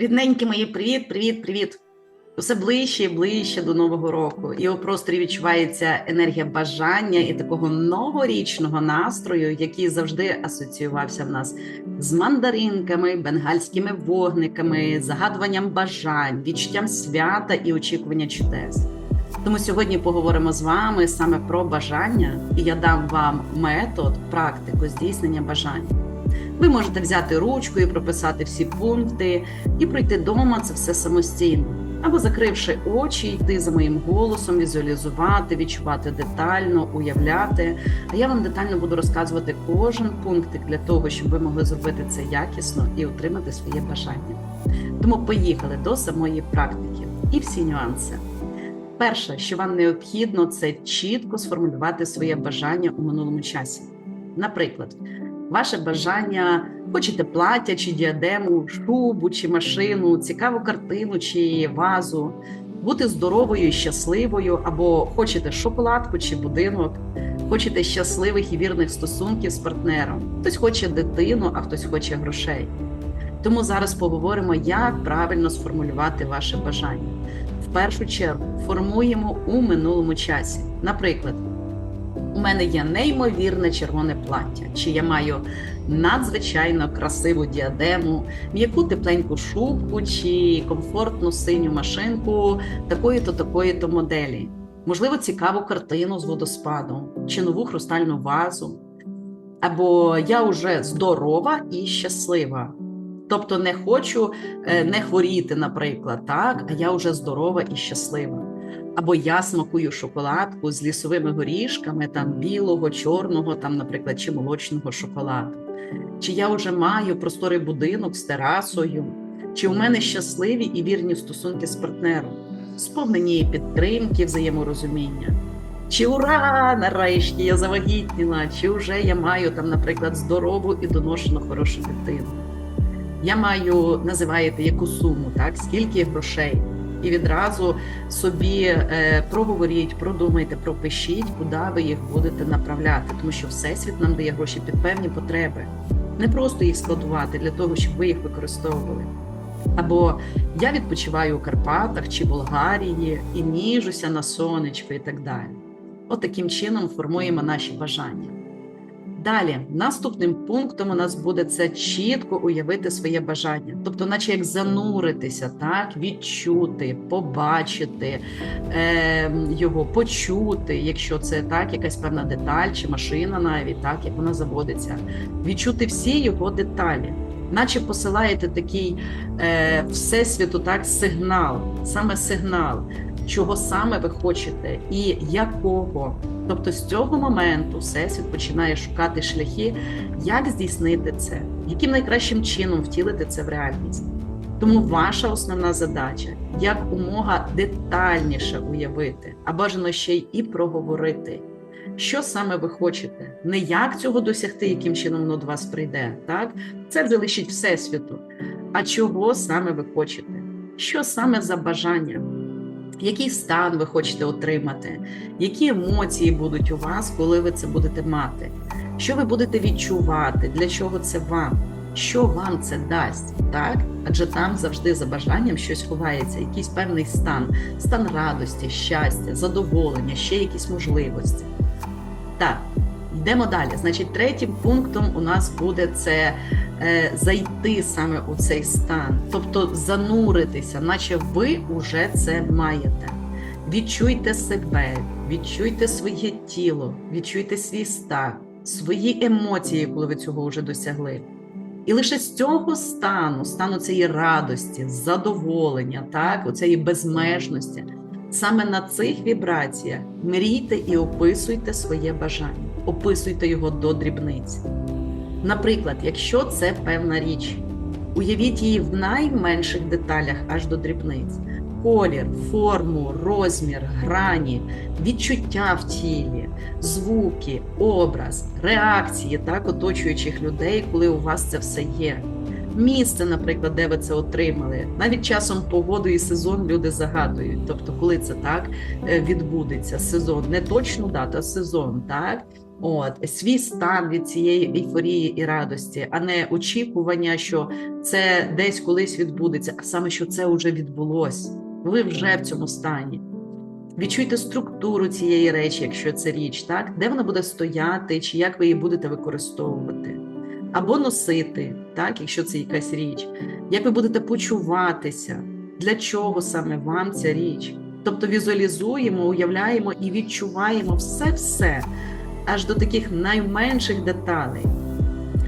Рідненькі мої, привіт, привіт, привіт. Усе ближче і ближче до Нового року. І у просторі відчувається енергія бажання і такого новорічного настрою, який завжди асоціювався в нас з мандаринками, бенгальськими вогниками, загадуванням бажань, відчуттям свята і очікування чудес. Тому сьогодні поговоримо з вами саме про бажання, і я дам вам метод, практику здійснення бажань. Ви можете взяти ручку і прописати всі пункти і пройти дома це все самостійно. Або закривши очі, йти за моїм голосом, візуалізувати, відчувати детально, уявляти. А я вам детально буду розказувати кожен пунктик для того, щоб ви могли зробити це якісно і отримати своє бажання. Тому поїхали до самої практики і всі нюанси. Перше, що вам необхідно, це чітко сформулювати своє бажання у минулому часі. Наприклад, ваше бажання хочете плаття чи діадему, шубу чи машину, цікаву картину чи вазу, бути здоровою і щасливою, або хочете шоколадку чи будинок, хочете щасливих і вірних стосунків з партнером. Хтось хоче дитину, а хтось хоче грошей. Тому зараз поговоримо, як правильно сформулювати ваше бажання. В першу чергу формуємо у минулому часі. Наприклад, у мене є неймовірне червоне плаття, чи я маю надзвичайно красиву діадему, м'яку тепленьку шубку чи комфортну синю машинку такої-то, такої-то моделі. Можливо, цікаву картину з водоспадом чи нову хрустальну вазу. Або я вже здорова і щаслива. Тобто не хочу е, не хворіти, наприклад, так, а я вже здорова і щаслива. Або я смакую шоколадку з лісовими горішками, там білого, чорного, там, наприклад, чи молочного шоколаду. Чи я вже маю просторий будинок з терасою, чи у мене щасливі і вірні стосунки з партнером, сповнені підтримки, взаєморозуміння. Чи ура! Нарешті я завагітніла, чи вже я маю там, наприклад, здорову і доношену хорошу дитину. Я маю, називаєте яку суму, так, скільки грошей. І відразу собі е, проговоріть, продумайте, пропишіть, куди ви їх будете направляти, тому що Всесвіт нам дає гроші під певні потреби. Не просто їх складувати для того, щоб ви їх використовували. Або я відпочиваю у Карпатах чи Болгарії і ніжуся на сонечко і так далі. От таким чином формуємо наші бажання. Далі, наступним пунктом у нас буде це чітко уявити своє бажання, тобто, наче як зануритися, так, відчути, побачити е, його, почути, якщо це так, якась певна деталь чи машина, навіть так, як вона заводиться, відчути всі його деталі, наче посилаєте такий е, всесвіту, так, сигнал, саме сигнал. Чого саме ви хочете і якого. Тобто з цього моменту всесвіт починає шукати шляхи, як здійснити це, яким найкращим чином втілити це в реальність. Тому ваша основна задача як умога детальніше уявити, а бажано ще й і проговорити, що саме ви хочете, не як цього досягти, яким чином воно до вас прийде. Так це вже лишить всесвіту. А чого саме ви хочете? Що саме за бажання? Який стан ви хочете отримати, які емоції будуть у вас, коли ви це будете мати? Що ви будете відчувати? Для чого це вам? Що вам це дасть? Так? Адже там завжди за бажанням щось ховається, якийсь певний стан, стан радості, щастя, задоволення, ще якісь можливості. Так, йдемо далі. Значить, третім пунктом у нас буде це е, зайти саме у цей стан, тобто зануритися, наче ви вже це маєте. Відчуйте себе, відчуйте своє тіло, відчуйте свій стан, свої емоції, коли ви цього вже досягли. І лише з цього стану, стану цієї радості, задоволення, так, оцієї безмежності, саме на цих вібраціях мрійте і описуйте своє бажання, описуйте його до дрібниць. Наприклад, якщо це певна річ, уявіть її в найменших деталях аж до дрібниць: колір, форму, розмір, грані, відчуття в тілі, звуки, образ, реакції так оточуючих людей, коли у вас це все є. Місце, наприклад, де ви це отримали, навіть часом погоду і сезон люди загадують. Тобто, коли це так е, відбудеться, сезон, не точну дату, а сезон, так От свій стан від цієї ейфорії і радості, а не очікування, що це десь колись відбудеться, а саме що це вже відбулось. Ви вже в цьому стані. Відчуйте структуру цієї речі, якщо це річ, так де вона буде стояти, чи як ви її будете використовувати, або носити, так, якщо це якась річ, як ви будете почуватися, для чого саме вам ця річ. Тобто візуалізуємо, уявляємо і відчуваємо все-все аж до таких найменших деталей.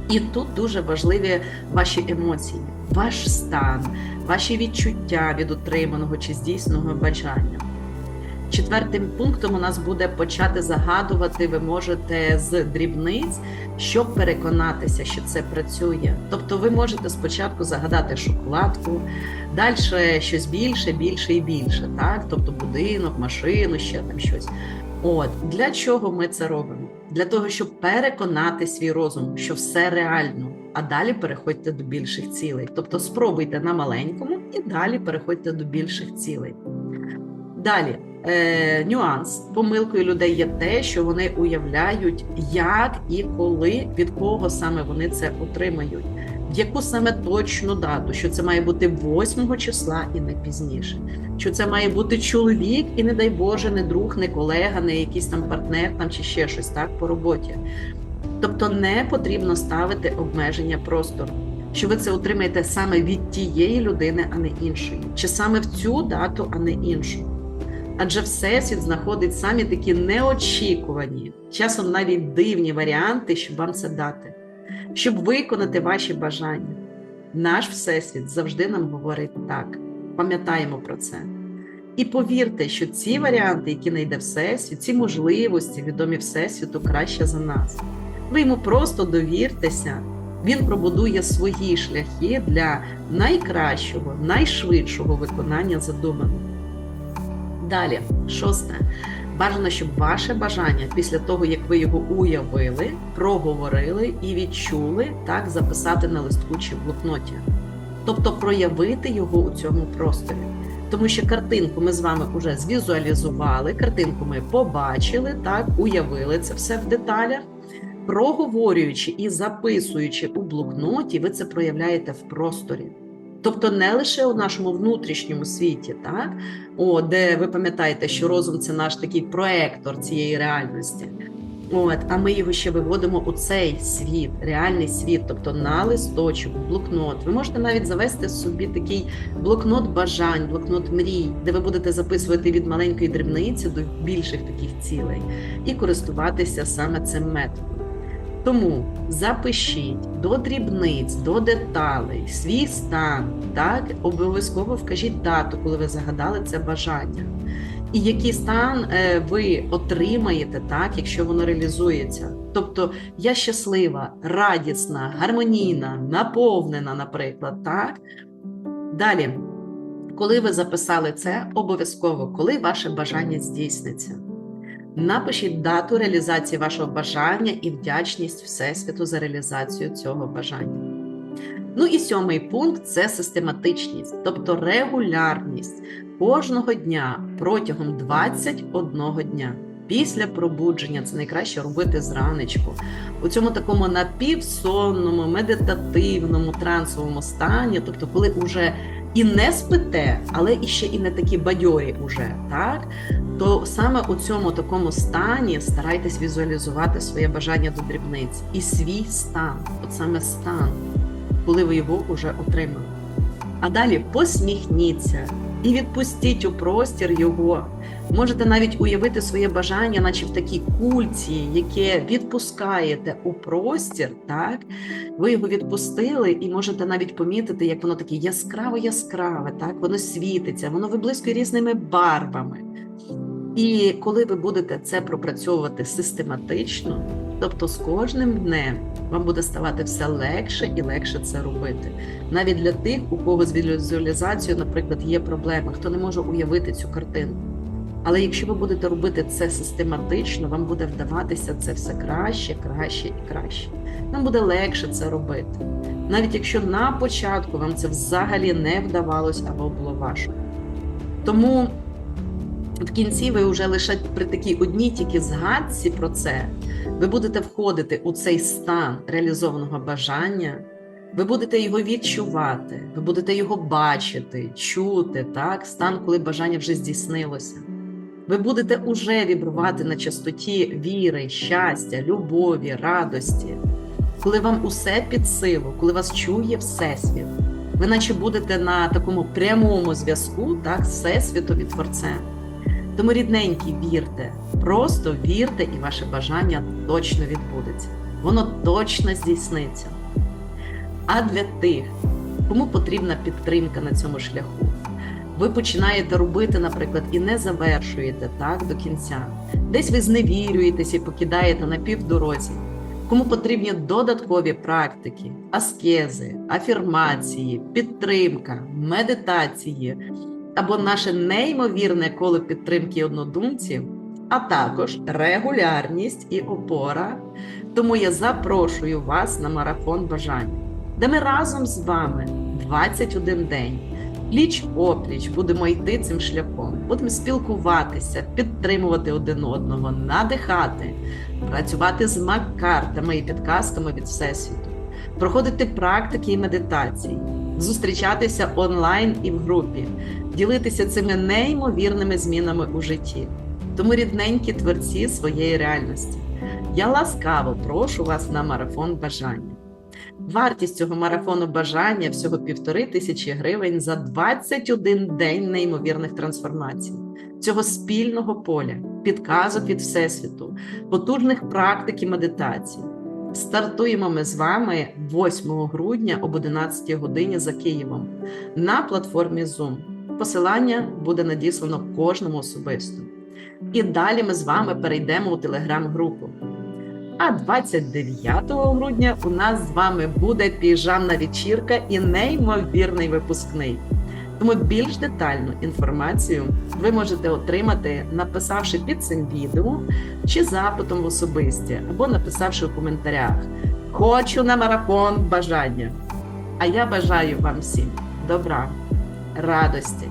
І тут дуже важливі ваші емоції, ваш стан, ваші відчуття від отриманого чи здійсненого бажання. Четвертим пунктом у нас буде почати загадувати. Ви можете з дрібниць, щоб переконатися, що це працює. Тобто, ви можете спочатку загадати шоколадку, далі щось більше, більше і більше. Так, тобто будинок, машину, ще там щось. От для чого ми це робимо? Для того, щоб переконати свій розум, що все реально, а далі переходьте до більших цілей. Тобто спробуйте на маленькому і далі переходьте до більших цілей. Далі е, нюанс помилкою людей є те, що вони уявляють, як і коли від кого саме вони це отримають, яку саме точну дату, що це має бути 8 числа і не пізніше. Що це має бути чоловік, і не дай Боже, не друг, не колега, не якийсь там партнер там чи ще щось так по роботі. Тобто не потрібно ставити обмеження простору, що ви це отримаєте саме від тієї людини, а не іншої, чи саме в цю дату, а не іншу. Адже Всесвіт знаходить самі такі неочікувані, часом навіть дивні варіанти, щоб вам це дати, щоб виконати ваші бажання. Наш Всесвіт завжди нам говорить так. Пам'ятаємо про це. І повірте, що ці варіанти, які знайде Всесвіт, ці можливості, відомі Всесвіту, краще за нас. Ви йому просто довіртеся, він пробудує свої шляхи для найкращого, найшвидшого виконання задуманого. Далі, шосте. Бажано, щоб ваше бажання після того, як ви його уявили, проговорили і відчули, так записати на листку чи в блокноті. Тобто проявити його у цьому просторі. Тому що картинку ми з вами вже звізуалізували, картинку ми побачили, так, уявили це все в деталях. Проговорюючи і записуючи у блокноті, ви це проявляєте в просторі. Тобто не лише у нашому внутрішньому світі, так о, де ви пам'ятаєте, що розум це наш такий проектор цієї реальності. От, а ми його ще виводимо у цей світ, реальний світ, тобто на листочок, блокнот. Ви можете навіть завести собі такий блокнот бажань, блокнот мрій, де ви будете записувати від маленької дрібниці до більших таких цілей і користуватися саме цим методом. Тому запишіть до дрібниць, до деталей свій стан, так обов'язково вкажіть дату, коли ви загадали це бажання. І який стан е, ви отримаєте, так, якщо воно реалізується. Тобто я щаслива, радісна, гармонійна, наповнена, наприклад, так. Далі, коли ви записали це, обов'язково, коли ваше бажання здійсниться. Напишіть дату реалізації вашого бажання і вдячність Всесвіту за реалізацію цього бажання. Ну і сьомий пункт це систематичність, тобто регулярність кожного дня протягом 21 дня. Після пробудження це найкраще робити зранечку. У цьому такому напівсонному, медитативному, трансовому стані, тобто, коли вже і не спите, але і ще і не такі бадьорі уже, так? То саме у цьому такому стані старайтесь візуалізувати своє бажання до дрібниць і свій стан, от саме стан, коли ви його вже отримали. А далі посміхніться і відпустіть у простір його. Можете навіть уявити своє бажання, наче в такій кульці, яке відпускаєте у простір, так? Ви його відпустили, і можете навіть помітити, як воно таке яскраво-яскраве, так? Воно світиться, воно виблискує різними барвами. І коли ви будете це пропрацьовувати систематично, тобто з кожним днем вам буде ставати все легше і легше це робити. Навіть для тих, у кого з візуалізацією, наприклад, є проблеми, хто не може уявити цю картинку. Але якщо ви будете робити це систематично, вам буде вдаватися це все краще, краще і краще. Вам буде легше це робити. Навіть якщо на початку вам це взагалі не вдавалось або було важко. Тому В кінці ви вже лише при такій одній тільки згадці про це, ви будете входити у цей стан реалізованого бажання, ви будете його відчувати, ви будете його бачити, чути, так? стан, коли бажання вже здійснилося. Ви будете уже вібрувати на частоті віри, щастя, любові, радості, коли вам усе під силу, коли вас чує Всесвіт. Ви наче будете на такому прямому зв'язку так, з Всесвітом і Творцем. Тому, рідненькі, вірте, просто вірте, і ваше бажання точно відбудеться. Воно точно здійсниться. А для тих, кому потрібна підтримка на цьому шляху, ви починаєте робити, наприклад, і не завершуєте так до кінця. Десь ви зневірюєтесь і покидаєте на півдорозі. Кому потрібні додаткові практики, аскези, афірмації, підтримка, медитації або наше неймовірне коло підтримки однодумців, а також регулярність і опора. Тому я запрошую вас на марафон бажання, де ми разом з вами 21 день. Пліч опліч будемо йти цим шляхом, будемо спілкуватися, підтримувати один одного, надихати, працювати з мак-картами і підказками від Всесвіту, проходити практики і медитації, зустрічатися онлайн і в групі, ділитися цими неймовірними змінами у житті. Тому рідненькі творці своєї реальності. Я ласкаво прошу вас на марафон бажання. Вартість цього марафону бажання всього півтори тисячі гривень за 21 день неймовірних трансформацій, цього спільного поля, підказок від Всесвіту, потужних практик і медитацій. Стартуємо ми з вами 8 грудня об 11 годині за Києвом на платформі Zoom. Посилання буде надіслано кожному особисто. І далі ми з вами перейдемо у телеграм-групу. А 29 грудня у нас з вами буде піжамна вечірка і неймовірний випускний. Тому більш детальну інформацію ви можете отримати, написавши під цим відео чи запитом в особисті, або написавши в коментарях Хочу на марафон бажання. А я бажаю вам всім добра, радості,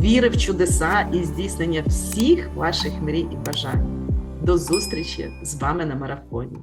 віри в чудеса і здійснення всіх ваших мрій і бажань. До зустрічі з вами на марафоні.